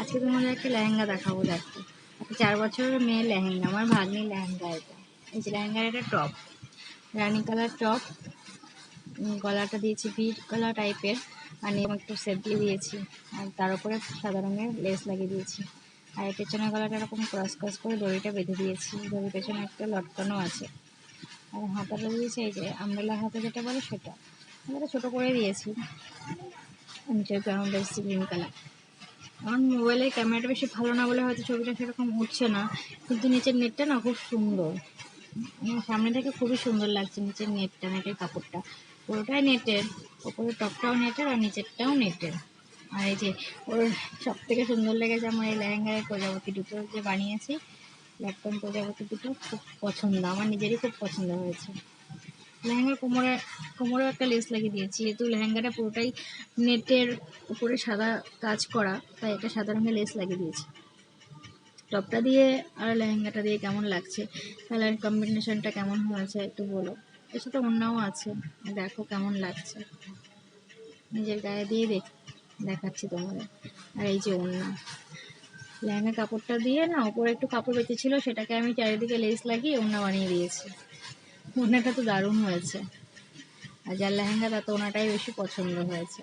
আজকে তোমাদের একটা লেহেঙ্গা দেখাবো, দেখো। চার বছরের মেয়ের লেহেঙ্গা, আমার ভাগ্নির লেহেঙ্গা এটা। এই যে লেহেঙ্গার একটা টপ, রানি কালার টপ গলাটা দিয়েছি ভিট গলা টাইপের, আর নিয়ে একটু সেট দিয়ে দিয়েছি, আর তার উপরে সাদা রঙের লেস লাগিয়ে দিয়েছি। আর পেছনের গলাটা এরকম ক্রস ক্রস করে দড়িটা বেঁধে দিয়েছি, দড়ির পেছনে একটা লটকানো আছে। আর হাতাটা দিয়েছি, এই যে আমরেলা হাতে যেটা বলে সেটা। আমরা ছোটো করে দিয়েছি। নিচের গ্রাউন্ডটা এসেছি গ্রিন কালার আমার মোবাইলের ক্যামেরাটা বেশি ভালো না বলে হয়তো ছবিটা সেরকম উঠছে না। কিন্তু নিচের নেটটা না খুব সুন্দর। সামনে থেকে খুবই সুন্দর লাগছে নিচের নেটটা নেটের কাপড়টা। পুরোটাই নেটের ওপরের টপটাও নেটের আর নিচেরটাও নেটের আর এই যে, ওর সব থেকে সুন্দর লেগেছে আমার এই লেহেঙ্গার প্রজাপতি দুটো যে বানিয়েছি। ল্যাপটপ প্রজাপতি দুটো খুব পছন্দ, আমার নিজেরই খুব পছন্দ হয়েছে। লেহেঙ্গার কোমরে কোমরেও একটা লেস লাগিয়ে দিয়েছি। যেহেতু লেহেঙ্গাটা পুরোটাই নেটের উপরে সাদা কাজ করা, তাই একটা সাদা রঙের লেস লাগিয়ে দিয়েছি। টপটা দিয়ে আর লেহেঙ্গাটা দিয়ে কেমন লাগছে কালার কম্বিনেশনটা কেমন হয়েছে একটু বলো। এর সাথে অন্যও আছে, দেখো কেমন লাগছে। নিজের গায়ে দিয়ে দেখ, দেখাচ্ছি তোমাদের। আর এই যে ওড়না, লেহেঙ্গা কাপড়টা দিয়ে না ওপরে একটু কাপড় বেঁচেছিল সেটাকে আমি চারিদিকে লেস লাগিয়ে ওড়না বানিয়ে দিয়েছি। ওড়নাটা তো দারুণ হয়েছে। আর যার লেহেঙ্গা তাতে ওনাটাই বেশি পছন্দ হয়েছে।